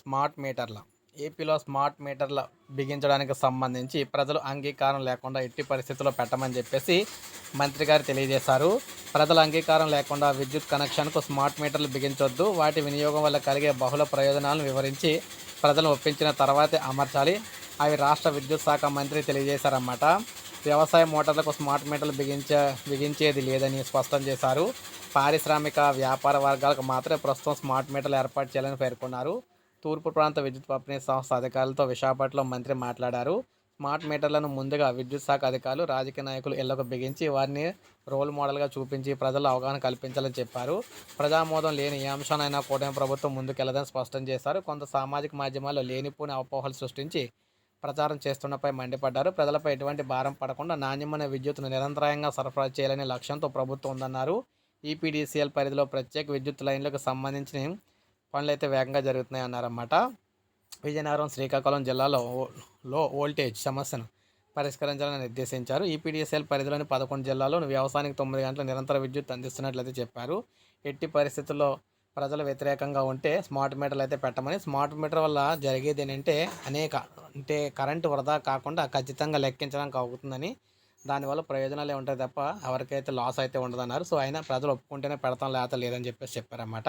Smart మీటర్ల ఏపీలో smart మీటర్ల బిగించడానికి సంబంధించి ప్రజలు అంగీకారం లేకుండా ఎట్టి పరిస్థితుల్లో పెట్టమని చెప్పేసి మంత్రి గారు తెలియజేశారు. ప్రజల అంగీకారం లేకుండా విద్యుత్ కనెక్షన్కు స్మార్ట్ మీటర్లు బిగించొద్దు. వాటి వినియోగం వల్ల కలిగే బహుళ ప్రయోజనాలను వివరించి ప్రజలను ఒప్పించిన తర్వాతే అమర్చాలి. అవి రాష్ట్ర విద్యుత్ శాఖ మంత్రి తెలియజేశారన్నమాట. వ్యవసాయ మోటార్లకు స్మార్ట్ మీటర్లు బిగించే బిగించేది లేదని స్పష్టం చేశారు. పారిశ్రామిక వ్యాపార వర్గాలకు మాత్రమే ప్రస్తుతం స్మార్ట్ మీటర్లు ఏర్పాటు చేయాలని పేర్కొన్నారు. తూర్పు ప్రాంత విద్యుత్ పంపిణీ సంస్థ అధికారులతో విశాఖపట్నంలో మంత్రి మాట్లాడారు. స్మార్ట్ మీటర్లను ముందుగా విద్యుత్ శాఖ అధికారులు రాజకీయ నాయకులు ఇళ్ళకు బిగించి వారిని రోల్ మోడల్గా చూపించి ప్రజల అవగాహన కల్పించాలని చెప్పారు. ప్రజామోదం లేని ఏ అంశానైనా కూటమి ప్రభుత్వం ముందుకెళ్ళదని స్పష్టం చేశారు. కొంత సామాజిక మాధ్యమాల్లో లేనిపోని అపోహలు సృష్టించి ప్రచారం చేస్తున్నపై మండిపడ్డారు. ప్రజలపై ఎటువంటి భారం పడకుండా నాణ్యమైన విద్యుత్తును నిరంతరాయంగా సరఫరా చేయాలనే లక్ష్యంతో ప్రభుత్వం ఉందన్నారు. ఈపీడీసీఎల్ పరిధిలో ప్రత్యేక విద్యుత్ లైన్లకు సంబంధించిన పనులు అయితే వేగంగా జరుగుతున్నాయి అన్నారన్నమాట. విజయనగరం శ్రీకాకుళం జిల్లాలో ఓ- లో వోల్టేజ్ సమస్యను పరిష్కరించాలని నిర్దేశించారు. ఈపీడీఎస్ఎల్ పరిధిలోని పదకొండు జిల్లాలో వ్యవసాయానికి తొమ్మిది గంటల నిరంతర విద్యుత్ అందిస్తున్నట్లయితే చెప్పారు. ఎట్టి పరిస్థితుల్లో ప్రజలు వ్యతిరేకంగా ఉంటే స్మార్ట్ మీటర్లు అయితే పెట్టమని స్మార్ట్ మీటర్ వల్ల జరిగేది ఏంటంటే అనేక అంటే కరెంటు వృధా కాకుండా ఖచ్చితంగా లెక్కించడానికి అవుతుందని దానివల్ల ప్రయోజనాలే ఉంటాయి తప్ప ఎవరికైతే లాస్ అయితే ఉండదన్నారు. సో అయినా ప్రజలు ఒప్పుకుంటేనే పెడతాం లేకపోతే లేదని చెప్పేసి చెప్పారన్నమాట.